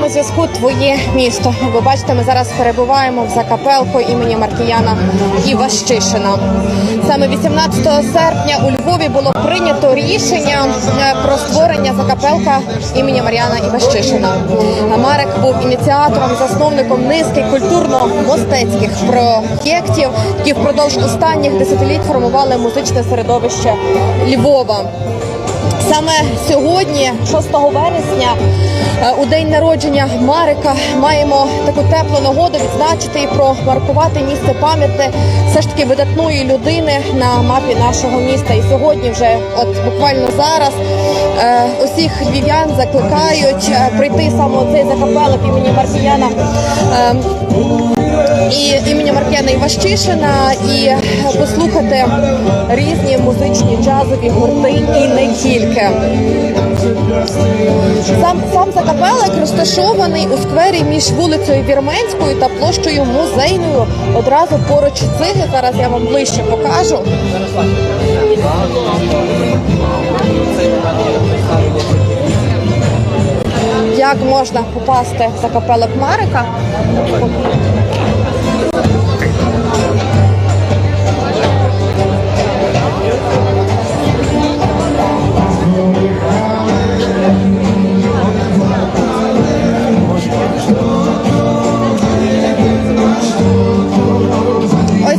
прямому зв'язку Твоє місто. Ви бачите, ми зараз перебуваємо в закапелку імені Маркіяна Іващишина. Саме 18 серпня у Львові було прийнято рішення е, про створення закапелка імені Мар'яна Іващишина. Марек був ініціатором, засновником низки культурно-мистецьких проєктів, які впродовж останніх десятиліть формували музичне середовище Львова. Саме сьогодні, 6 вересня, е, у день народження Марика, маємо таку теплу нагоду відзначити і промаркувати місце пам'яті все ж таки видатної людини на мапі нашого міста. І сьогодні, вже от буквально зараз, е, усіх львів'ян закликають е, прийти саме цей закапелок імені Маркіяна. Е, і імені Марк'яна Іващишина і послухати різні музичні джазові гурти і не тільки. Сам сам закапелик розташований у сквері між вулицею Вірменською та площею музейною. Одразу поруч цих зараз я вам ближче покажу. Як можна попасти в закапелок Марика? Ось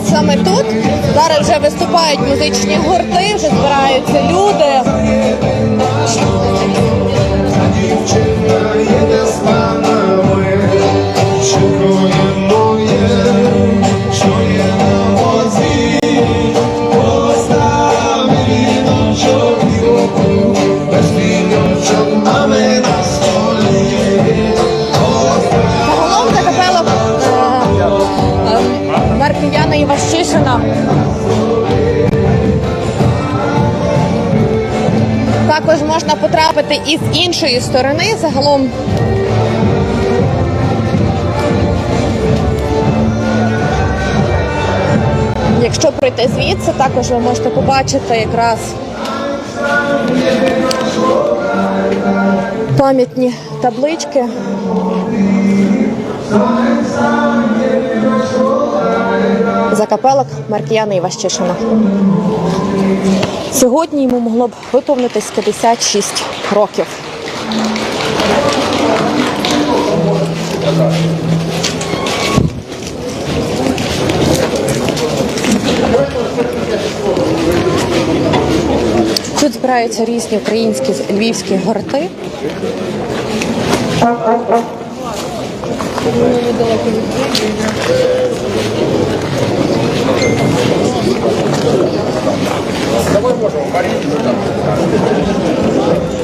саме тут зараз вже виступають музичні гурти, вже збираються люди. Також можна потрапити і з іншої сторони. Загалом Якщо пройти звідси, також ви можете побачити якраз пам'ятні таблички. Закапелок Маркіяна Іващишина. Сьогодні йому могло б виповнитись 56 років. Тут збираються різні українські львівські Давай можем парень.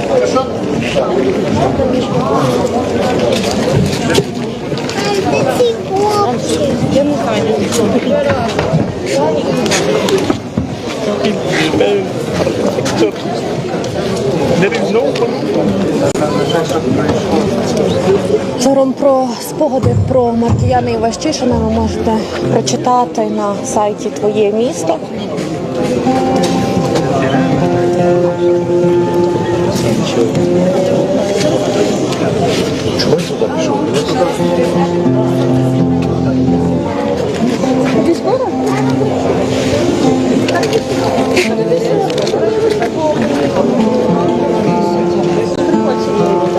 Хорошо? Я не знаю гурти. Загалом про спогади про Маркіяна Іващишина ви можете прочитати на сайті Твоє місто. Сім 谢谢领导。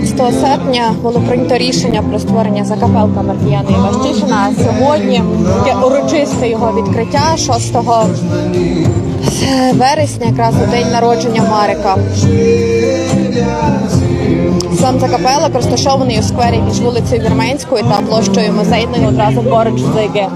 12 серпня було прийнято рішення про створення закапелка Маркіяна Іващишина. Сьогодні є урочисте його відкриття 6 вересня, якраз у день народження Марика. Сам закапелок розташований у сквері між вулицею Вірменською та площою музейною одразу поруч з ЗГ.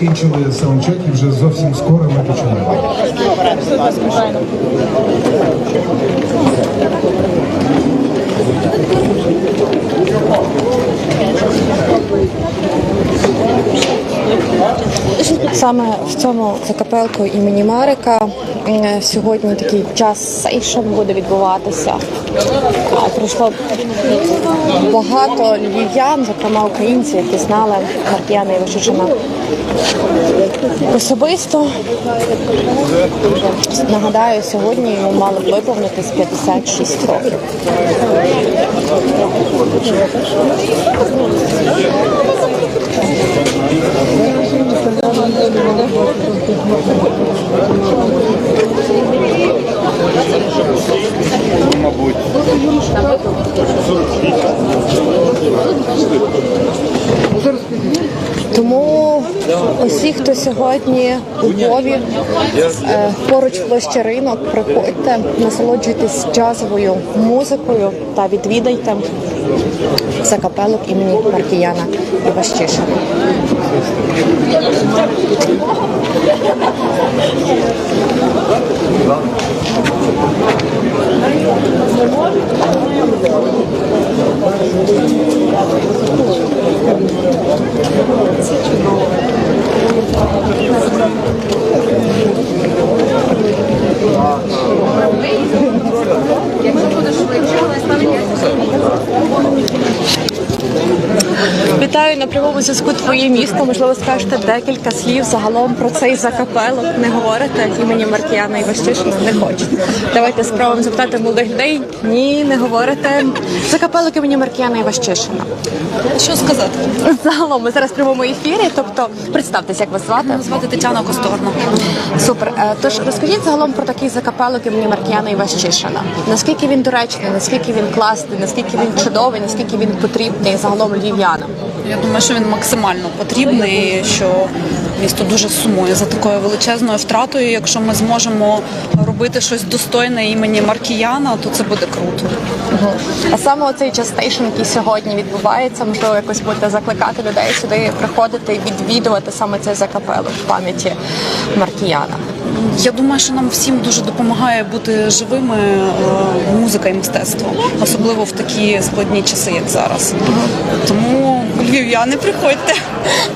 Закінчили саундчек і вже зовсім скоро ми починаємо. Саме в цьому закапелку імені Марика сьогодні такий час сейшн буде відбуватися. Прийшло багато львів'ян, зокрема українців, які знали Маркіяна Івашичина особисто. Нагадаю, сьогодні йому мало б виповнитись 56 років. Тому усі, хто сьогодні у Львові, е, поруч площі ринок, приходьте, насолоджуйтесь джазовою музикою та відвідайте закапелок імені Маркіяна Іващишина. Вітаю на прямому зв'язку твоє місто. Можливо, скажете декілька слів загалом про цей закапелок. Не говорите імені Маркіяна Іващишина, не хочете. Давайте спробуємо запитати молодих людей. Ні, не говорите. Закапелок імені Маркіяна Іващишина. Що сказати? Загалом ми зараз в прямому ефірі. Тобто, представтеся, як вас звати. Звати Тетяна Косторна. Супер. Е, Тож розкажіть загалом про такий закапелок імені Маркіяна Іващишина. Наскільки він доречний, наскільки він класний, наскільки він чудовий, наскільки він потрібний загалом львів'янам. Я думаю, що він максимально потрібний, що місто дуже сумує за такою величезною втратою. Якщо ми зможемо робити щось достойне імені Маркіяна, то це буде круто. А саме оцей час стейшн, який сьогодні відбувається, можливо, якось будете закликати людей сюди приходити і відвідувати саме цей закапелок в пам'яті Маркіяна. Я думаю, що нам всім дуже допомагає бути живими е, музика і мистецтво, особливо в такі складні часи, як зараз. Тому львів'яни, приходьте.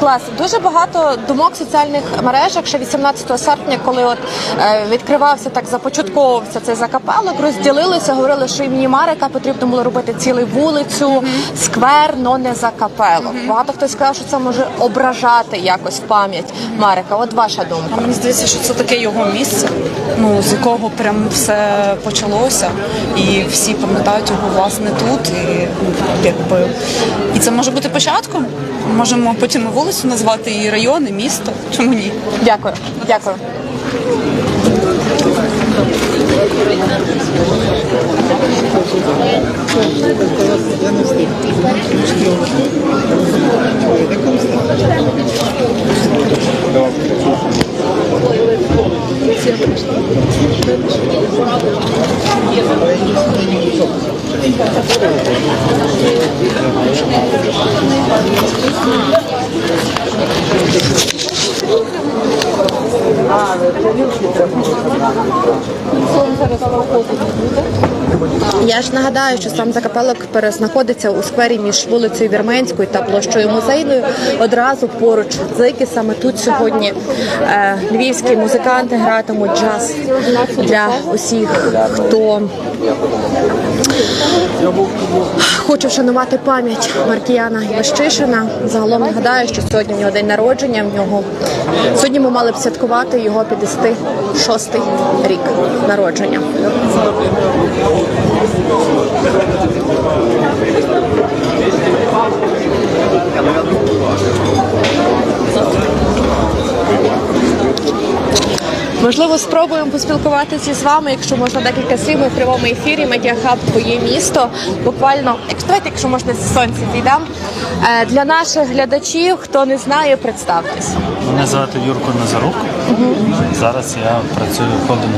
Клас, дуже багато думок в соціальних мережах. Ще 18 серпня, коли от е, відкривався так, започатковувався цей закапелок, розділилися, говорили, що імені Марика потрібно було робити цілу вулицю, сквер, но не закапелок. Багато хто сказав, що це може ображати якось пам'ять Марика. От ваша думка. Мені здається, що це таке його місце, ну з якого прям все почалося, і всі пам'ятають його власне тут. І якби і це може бути початком. Можемо потім вулицю назвати і район, і місто. Чому ні? Дякую, дякую. Я Дякую ж нагадаю, що сам закапелок знаходиться у сквері між вулицею Вірменською та площою музейною. Одразу поруч зики. Саме тут сьогодні е, львівські музиканти гратимуть джаз для усіх, хто хоче вшанувати пам'ять Маркіяна Іващишина. Загалом нагадаю, що сьогодні в нього день народження. В нього сьогодні ми мали б святкувати його 56-й рік народження. Можливо, спробуємо поспілкуватися з вами, якщо можна декілька слів ми в прямому ефірі. Медіахаб твоє місто. Буквально, якщо давайте, якщо можна з сонця зійдемо. Е, Для наших глядачів, хто не знає, представтесь. Мене звати Юрко Назарук. Зараз я працюю в холдингу.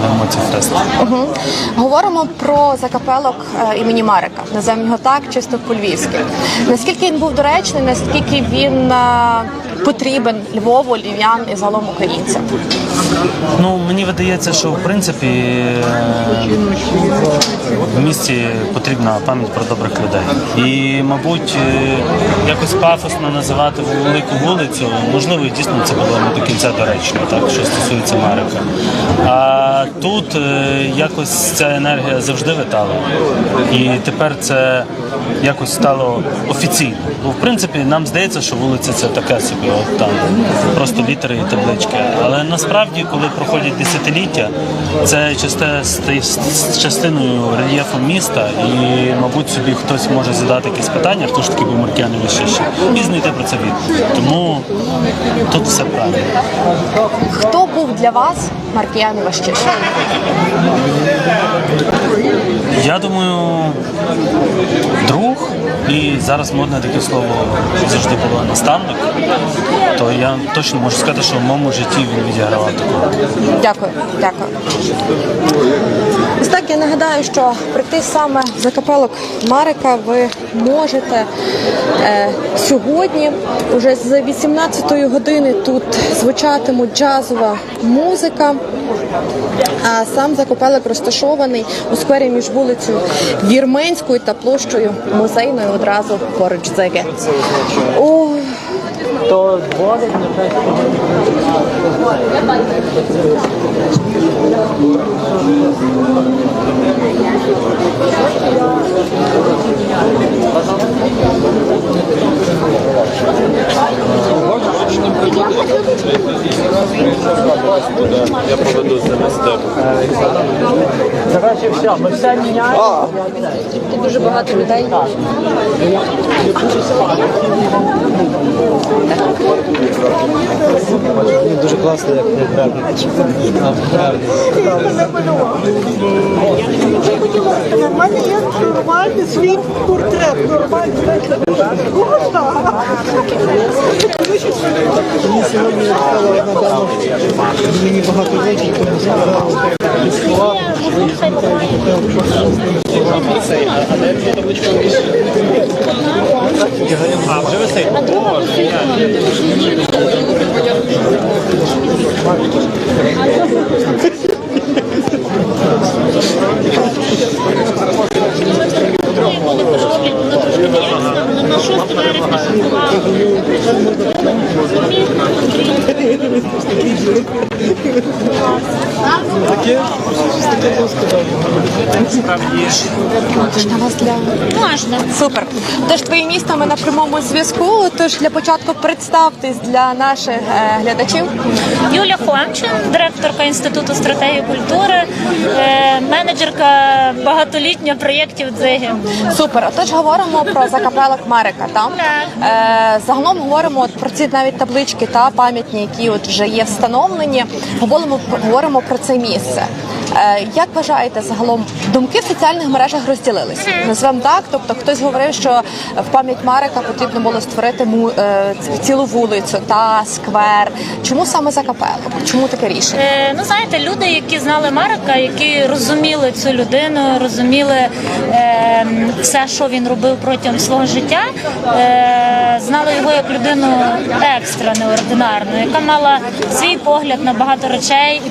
Угу. Говоримо про закапелок е, імені Марика. Називаємо його так, чисто по-львівськи. Наскільки він був доречний, наскільки він е, потрібен Львову, львів'ян і загалом українцям? Ну мені видається, що в принципі е, в місті потрібна пам'ять про добрих людей. І, мабуть, якось пафосно називати велику вулицю, можливо, дійсно це було не до кінця доречно, так що стосується Марика. А тут е, якось ця енергія завжди витала. І тепер це якось стало офіційно. Бо в принципі нам здається, що вулиця це таке собі, от там просто літери і таблички. Але насправді, коли проходять десятиліття, це часте стає з частиною рельєфу міста, і, мабуть, собі хтось може задати якісь питання, хто ж таки був Маркіян Вищишин, і знайти про це відповідь. Тому тут все правильно. Хто був для вас Маркіян Іващишин? Я думаю, друг, і зараз модне таке слово завжди було наставник. То я точно можу сказати, що в моєму житті він відігравав таку. Дякую, дякую. Ось так я нагадаю, що прийти саме в закапелок Марика ви можете е, сьогодні. Уже з 18-ї години тут звучатиме джазова музика. А сам закапелок розташований у сквері між вулицею Вірменською та площею музейною одразу поруч ЗГ. О, Я проведу з ними степ. Тут дуже багато людей. Дуже класно, як У мене є нормальний свій портрет, нормальний. Можна? Мені сьогодні стала одна дама, мені багато речей сказала. Слова, А, вже висить. Thank you. Можна вас для можна супер. Тож твоє місто ми на прямому зв'язку. Тож для початку представтесь для наших е, глядачів. Юля Хомчин, директорка Інституту стратегії культури, е, менеджерка багатолітня проєктів ДЗИГІ. Супер. Отож говоримо про закапелок Марика. Там е, загалом говоримо от про ці навіть таблички та пам'ятні, які от вже є встановлені. Говоримо говоримо про це місце. Е, Як вважаєте, загалом думки в соціальних мережах розділилися? Назвемо так. Тобто, хтось говорив, що в пам'ять Марика потрібно було створити му- е, цілу вулицю та сквер. Чому саме за капелу? Чому таке рішення? Е, ну знаєте, люди, які знали Марика, які розуміли цю людину, розуміли е, все, що він робив протягом свого життя, знали його як людину екстра неординарну, яка мала свій погляд на багато речей.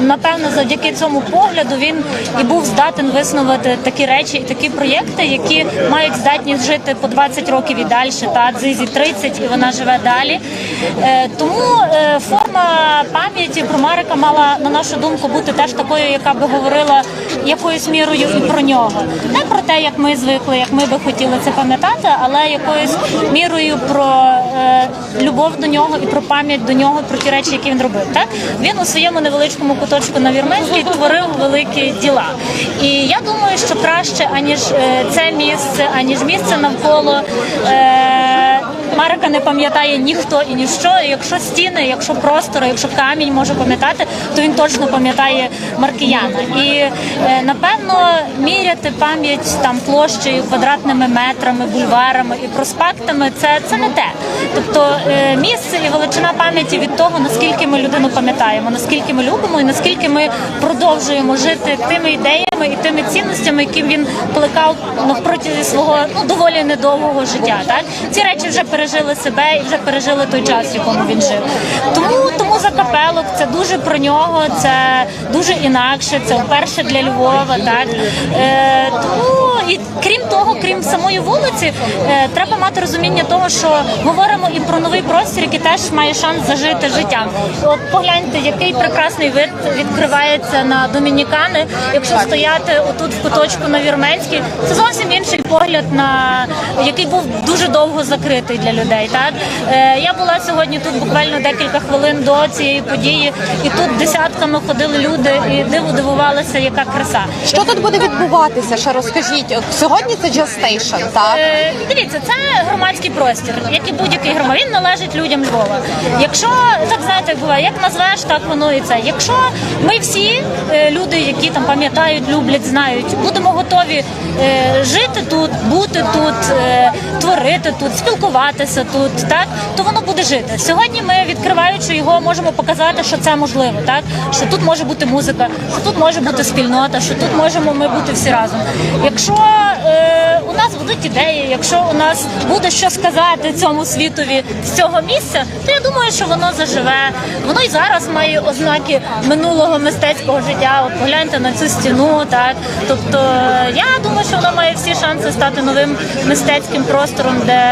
Напевно, завдяки цьому погляду він і був здатен виснувати такі речі і такі проєкти, які мають здатність жити по 20 років і далі. Та Дзизі 30, і вона живе далі. Е, тому е, форма пам'яті про Марика мала, на нашу думку, бути теж такою, яка би говорила якоюсь мірою і про нього. Не про те, як ми звикли, як ми би хотіли це пам'ятати, але якоюсь мірою про е, любов до нього і про пам'ять до нього, про ті речі, які він робив. Так він у своєму невеличкому куточку на Вірменській творив великі діла. І я думаю, що краще аніж е, це місце, аніж місце навколо. Е, Марика не пам'ятає ніхто і ніщо. Якщо стіни, якщо простори, якщо камінь може пам'ятати, то він точно пам'ятає Маркіяна. І е, напевно міряти пам'ять там площею, квадратними метрами, бульварами і проспектами це, це не те. Тобто е, місце і величина пам'яті від того, наскільки ми людину пам'ятаємо, наскільки ми любимо і наскільки ми продовжуємо жити тими ідеями і тими цінностями, які він плекав навпроти свого ну доволі недовгого життя. Так ці речі вже пережили себе і вже пережили той час, в якому він жив. Тому тому за капелок це дуже про нього, це дуже інакше, це вперше для Львова. Так е, тому і крім того, крім самої вулиці, е, треба мати розуміння того, що говоримо і про новий простір, який теж має шанс зажити життям. От погляньте, який прекрасний вид відкривається на домінікани. Якщо стояти отут в куточку на Вірменській, це зовсім інший погляд на який був дуже довго закритий для людей. Так е, я була сьогодні тут буквально декілька хвилин до цієї події, і тут десятками ходили люди і диву дивувалися, яка краса. Що тут буде відбуватися? Ще розкажіть. От сьогодні це Station, так? Е, Дивіться, це громадський простір, як і будь-який громад. Він належить людям Львова. Якщо так знаєте, буває, як назвеш, так воно і це. Якщо ми всі е, люди, які там пам'ятають, люблять, знають, будемо готові е, жити тут, бути тут, творити тут, спілкуватися тут, так то воно буде жити. Сьогодні ми відкриваючи його, можемо показати, що це можливо, так що тут може бути музика, що тут може бути спільнота, що тут можемо ми бути всі разом. Якщо е, у нас будуть ідеї, якщо у нас буде що сказати цьому світові з цього місця, то я думаю, що воно заживе. Воно і зараз має ознаки минулого мистецького життя. От погляньте на цю стіну, так тобто я думаю, що воно має всі шанси стати новим мистецьким простором, де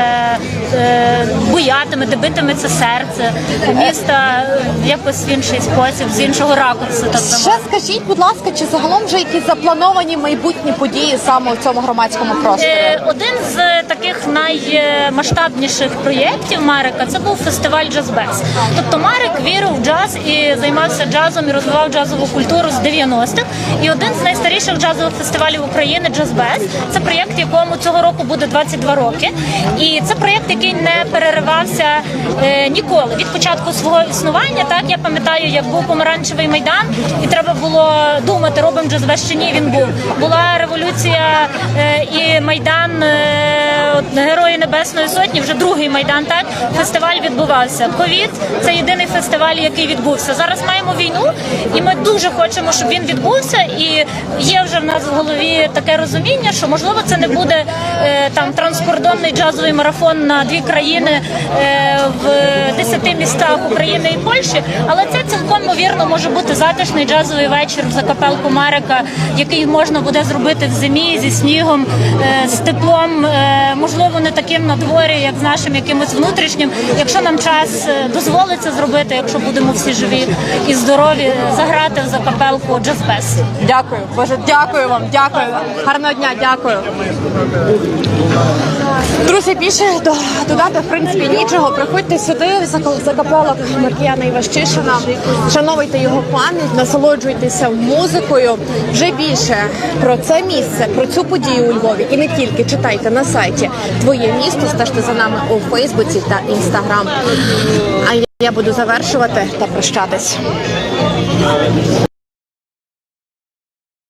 е, буятиме, де битиметься серце міста якось в інший спосіб, з іншого ракурсу. Тобто Ще скажіть, будь ласка, чи загалом вже якісь заплановані майбутні події саме у цьому громадському просторі? Е, Один з таких наймасштабніших проєктів Марика це був фестиваль Джазбез. Тобто Марик вірив в джаз і займався джазом і розвивав джазову культуру з 90-х. І один з найстаріших джазових фестивалів України Джазбез. Це проєкт, якому цього року буде 22 роки. І це проєкт, який не переривався е, ніколи від початку свого існування. Так я пам'ятаю, як був помаранчевий майдан, і треба було думати, робимо джазбез чи ні. Він був. Була революція е, і майдан е, Герої Небесної Сотні. Вже другий майдан. Так фестиваль відбувався. Ковід це єдиний фестиваль, який відбувся. Зараз маємо війну, і ми дуже хочемо, щоб він відбувся. І є вже в нас в голові таке розуміння, що можливо це не буде е, там транскордонний джазовий марафон на дві країни в десяти містах України і Польщі, але це цілком ймовірно може бути затишний джазовий вечір в закапелку Марика, який можна буде зробити в зимі зі снігом, е, з теплом, е, можливо, не таким на дворі, як з нашим якимось внутрішнім. Якщо нам час дозволиться зробити, якщо будемо всі живі і здорові, заграти в закапелку джаз-фест. Дякую, Боже, дякую вам, дякую. Гарного дня, дякую. Друзі, більше додати в принципі нічого. Приходьте сюди, закапелок Маркіяна Іващишина, шановуйте його пам'ять, насолоджуйтеся музикою. Вже більше про це місце, про цю подію у Львові і не тільки читайте на сайті Твоє місто, стежте за нами у Фейсбуці та Інстаграм. А я буду завершувати та прощатись.